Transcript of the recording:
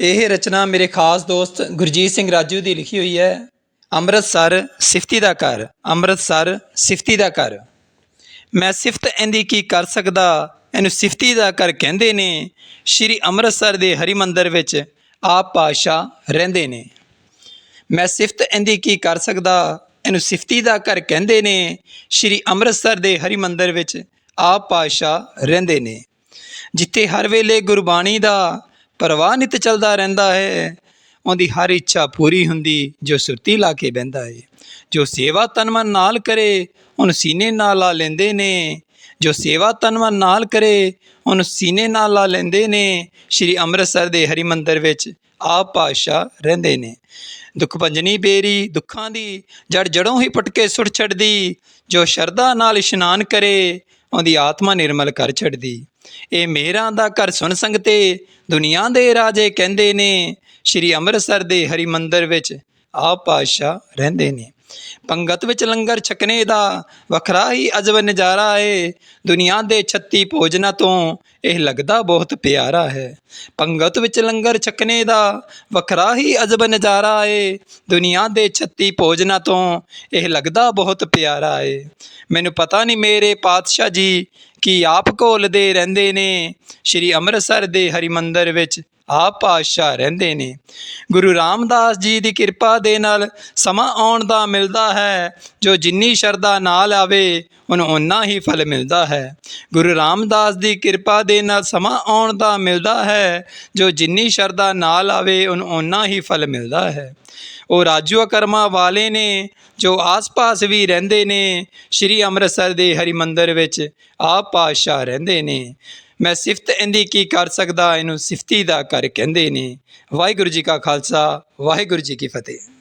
ਇਹ ਰਚਨਾ ਮੇਰੇ ਖਾਸ ਦੋਸਤ ਗੁਰਜੀਤ ਸਿੰਘ ਰਾਜੂ ਦੀ ਲਿਖੀ ਹੋਈ ਹੈ। ਅੰਮ੍ਰਿਤਸਰ ਸਿਫਤੀ ਦਾ ਘਰ, ਅੰਮ੍ਰਿਤਸਰ ਸਿਫਤੀ ਦਾ ਘਰ। ਮੈਂ ਸਿਫਤ ਇੰਦੀ ਕੀ ਕਰ ਸਕਦਾ? ਇਹਨੂੰ ਸਿਫਤੀ ਦਾ ਘਰ ਕਹਿੰਦੇ ਨੇ। ਸ਼੍ਰੀ ਅੰਮ੍ਰਿਤਸਰ ਦੇ ਹਰੀ ਮੰਦਰ ਵਿੱਚ ਆਪ ਪਾਤਸ਼ਾਹ ਰਹਿੰਦੇ ਨੇ। ਮੈਂ ਸਿਫਤ ਇੰਦੀ ਕੀ ਕਰ ਸਕਦਾ? ਇਹਨੂੰ ਸਿਫਤੀ ਦਾ ਘਰ ਕਹਿੰਦੇ ਨੇ। ਸ਼੍ਰੀ ਅੰਮ੍ਰਿਤਸਰ ਦੇ ਹਰੀ ਮੰਦਰ ਵਿੱਚ ਆਪ ਪਾਤਸ਼ਾਹ ਰਹਿੰਦੇ ਨੇ। ਜਿੱਥੇ ਹਰ ਵੇਲੇ ਗੁਰਬਾਣੀ ਦਾ ਪ੍ਰਵਾਹ ਨਿਤ ਚੱਲਦਾ ਰਹਿੰਦਾ ਹੈ। ਉਹਦੀ ਹਰ ਇੱਛਾ ਪੂਰੀ ਹੁੰਦੀ, ਜੋ ਸੁਰਤੀ ਲਾ ਕੇ ਬਹਿੰਦਾ ਹੈ ਜੋ ਸੇਵਾ ਤਨ ਮਨ ਨਾਲ ਕਰੇ, ਉਹਨੂੰ ਸੀਨੇ ਨਾਲ ਲਾ ਲੈਂਦੇ ਨੇ। ਜੋ ਸੇਵਾ ਤਨ ਮਨ ਨਾਲ ਕਰੇ, ਉਹਨੂੰ ਸੀਨੇ ਨਾਲ ਲਾ ਲੈਂਦੇ ਨੇ। ਸ਼੍ਰੀ ਅੰਮ੍ਰਿਤਸਰ ਦੇ ਹਰੀ ਮੰਦਰ ਵਿੱਚ ਆਪ ਪਾਤਸ਼ਾਹ ਰਹਿੰਦੇ ਨੇ। ਦੁੱਖ ਭੰਜਨੀ ਬੇਰੀ ਦੁੱਖਾਂ ਦੀ ਜੜ ਜੜੋਂ ਹੀ ਪਟਕੇ ਸੁੱਟ ਛੱਡਦੀ। ਜੋ ਸ਼ਰਧਾ ਨਾਲ ਇਸ਼ਨਾਨ ਕਰੇ, ਉਹਦੀ ਆਤਮਾ ਨਿਰਮਲ ਕਰ ਛੱਡਦੀ। ਇਹ ਮੇਰਾਂ ਦਾ ਘਰ ਸੁਣ ਸੰਗਤੇ, ਦੁਨੀਆ ਦੇ ਰਾਜੇ ਕਹਿੰਦੇ ਨੇ, ਸ਼੍ਰੀ ਅੰਮ੍ਰਿਤਸਰ ਦੇ ਹਰੀ ਮੰਦਰ ਵਿੱਚ ਆਪ ਪਾਤਸ਼ਾਹ ਰਹਿੰਦੇ ਨੇ। ਪੰਗਤ ਵਿੱਚ ਲੰਗਰ ਛਕਣੇ ਦਾ ਵੱਖਰਾ ਹੀ ਅਜਬ ਨਜ਼ਾਰਾ ਏ। ਦੁਨੀਆ ਦੇ 36 ਭੋਜਨਾਂ ਤੋਂ ਇਹ ਲੱਗਦਾ ਬਹੁਤ ਪਿਆਰਾ ਹੈ। ਪੰਗਤ ਵਿੱਚ ਲੰਗਰ ਛਕਣੇ ਦਾ ਵੱਖਰਾ ਹੀ ਅਜਬ ਨਜ਼ਾਰਾ ਏ। ਦੁਨੀਆ ਦੇ 36 ਭੋਜਨਾਂ ਤੋਂ ਇਹ ਲੱਗਦਾ ਬਹੁਤ ਪਿਆਰਾ ਏ। ਮੈਨੂੰ ਪਤਾ ਨਹੀਂ ਮੇਰੇ ਪਾਤਸ਼ਾਹ ਜੀ ਕੀ ਆਪ ਘੋਲਦੇ ਰਹਿੰਦੇ ਨੇ। ਸ਼੍ਰੀ ਅੰਮ੍ਰਿਤਸਰ ਦੇ ਹਰੀ ਮੰਦਰ ਵਿੱਚ ਆਪ ਪਾਤਸ਼ਾਹ ਰਹਿੰਦੇ ਨੇ। ਗੁਰੂ ਰਾਮਦਾਸ ਜੀ ਦੀ ਕਿਰਪਾ ਦੇ ਨਾਲ ਸਮਾਂ ਆਉਣ ਦਾ ਮਿਲਦਾ ਹੈ। ਜੋ ਜਿੰਨੀ ਸ਼ਰਧਾ ਨਾਲ ਆਵੇ, ਉਹਨੂੰ ਓਨਾ ਹੀ ਫਲ ਮਿਲਦਾ ਹੈ। ਗੁਰੂ ਰਾਮਦਾਸ ਦੀ ਕਿਰਪਾ ਦੇ ਨਾਲ ਸਮਾਂ ਆਉਣ ਦਾ ਮਿਲਦਾ ਹੈ। ਜੋ ਜਿੰਨੀ ਸ਼ਰਧਾ ਨਾਲ ਆਵੇ, ਉਹਨੂੰ ਓਨਾ ਹੀ ਫਲ ਮਿਲਦਾ ਹੈ। ਉਹ ਰਾਜੂ ਕਰਮਾ ਵਾਲੇ ਨੇ, ਜੋ ਆਸ-ਪਾਸ ਵੀ ਰਹਿੰਦੇ ਨੇ, ਸ਼੍ਰੀ ਅੰਮ੍ਰਿਤਸਰ ਦੇ ਹਰੀ ਮੰਦਰ ਵਿੱਚ ਆਪ ਪਾਤਸ਼ਾਹ ਰਹਿੰਦੇ ਨੇ। ਮੈਂ ਸਿਫਤ ਇਹਦੀ ਕੀ ਕਰ ਸਕਦਾ? ਇਹਨੂੰ ਸਿਫਤੀ ਦਾ ਕਰ ਕਹਿੰਦੇ ਨੇ। ਵਾਹਿਗੁਰੂ ਜੀ ਕਾ ਖਾਲਸਾ, ਵਾਹਿਗੁਰੂ ਜੀ ਕੀ ਫਤਿਹ।